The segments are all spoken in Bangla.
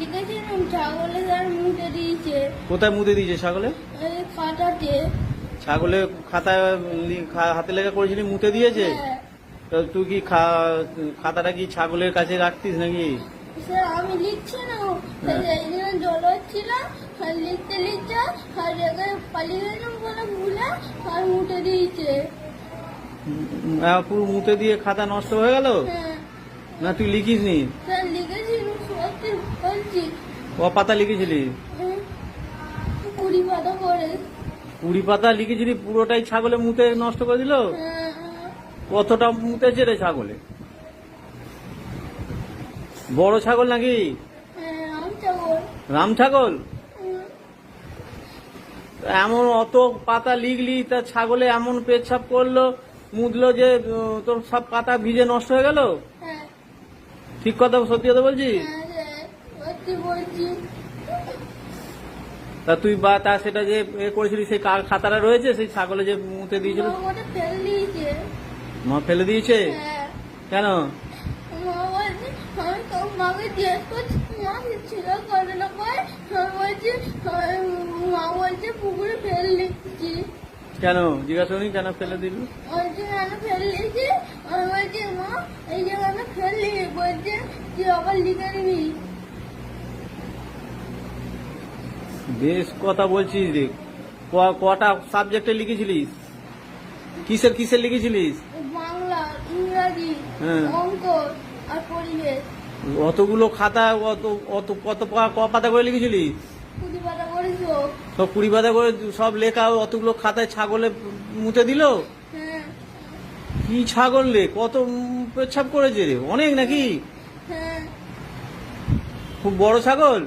লিখেছিলাম ছাগলে তার মুখে দিয়েছে। কোথায় মুতে দিয়েছে ছাগলে? এই ছাগলে খাতায় হাতে লেখা করেছিলি মুতে দিয়েছে? হ্যাঁ। তো তুই কি খাতাটা কি ছাগলের কাছে রাখতিস নাকি? স্যার আমি লিখছি না। হ্যাঁ। এই জন্য জল হচ্ছিল আর লিখতে লিখতে আর জায়গায় পালিয়ে গেলাম বলে ভুলে আর মুটে দিয়েছে। পুরো মুতে দিয়ে খাতা নষ্ট হয়ে গেল? হ্যাঁ। না তুই লিখিস নি স্যার বলছি ক পাতা লিখেছিলি। কুড়ি পাতা করে কুড়ি পাতা লিখেছিলি পুরোটাই ছাগলে মুতে নষ্ট করে দিল? হ্যাঁ, কতটা মুতেছে রে ছাগলে? বড় ছাগল নাকি? হ্যাঁ, রাম ছাগল। এমন অত পাতা লিখলি তা ছাগলে এমন পেচ্ছাপ করল মুদলো যে তোর সব পাতা ভিজে নষ্ট হয়ে গেল? হ্যাঁ। ঠিক কথা সত্যি কথা বলছি স্যার সত্যি বলছি। তা তুই বা তা সেটা যে এ করেছিলি সেই খাতাটা রয়েছে? সেই ছাগলে যে মুতে দিয়েছিল? ওটা ফেলে দিয়েছে। মা ফেলে দিয়েছে? হ্যাঁ। কেন? মা বলছে আমি তো মাকে জিজ্ঞেস করছি মা ছিল বলছি মা বলছে পুকুরে ফেলে দিচ্ছি কেন? জিজ্ঞাসা করি কেন ফেলে দিল? বলছে কেন ফেলে দিয়েছি? বলছি মা এই যে কেন ফেললি? বলছে তুই আবার লিখে নিবি। বেশ কথা বলছিস রে। কটা সাবজেক্টে লিখেছিলিস? কিসের কিসের লিখেছিলিস? বাংলা ইংরাজি হ্যাঁ। অঙ্ক আর পরিবেশ। অতগুলো খাতা অত অত কত পা- ক পাতা করে লিখেছিলিস? কুড়ি পাতা করেছ? সব কুড়ি পাতা করে সব লেখা অতগুলো খাতায় ছাগলে মুতে দিল? হ্যাঁ। কি ছাগল রে কত পেচ্ছাপ করেছে রে। অনেক নাকি? হ্যাঁ। খুব বড় ছাগল?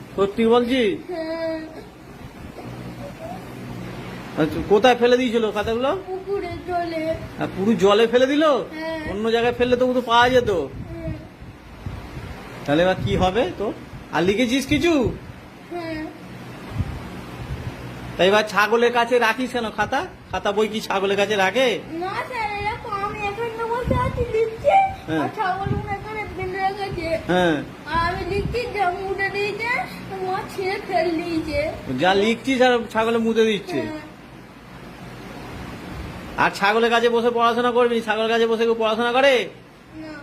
সত্যি বলছি? হ্যাঁ আচ্ছা, কোথায় ফেলে দিয়েছিল খাতাগুলো? পুরো জলে ফেলে দিল? হ্যাঁ। অন্য জায়গায় ফেললে তো তো পাওয়া যেত। হ্যাঁ। তাহলে এবার কি হবে তো আর লিখেছিস কিছু? হ্যাঁ। তাই এবার ছাগলের কাছে রাখিস কেন খাতা? খাতা বই কি ছাগলের কাছে রাখে? না স্যার এরকম আমি এখানে বসে আছি লিখছি হ্যাঁ। হ্যাঁ। লিখছি যা লিখছিস আর ছাগলে মুতে দিচ্ছে। হ্যাঁ। আর ছাগলের কাছে বসে পড়াশোনা করবি ছাগলের কাছে বসে কেউ পড়াশোনা করে? না।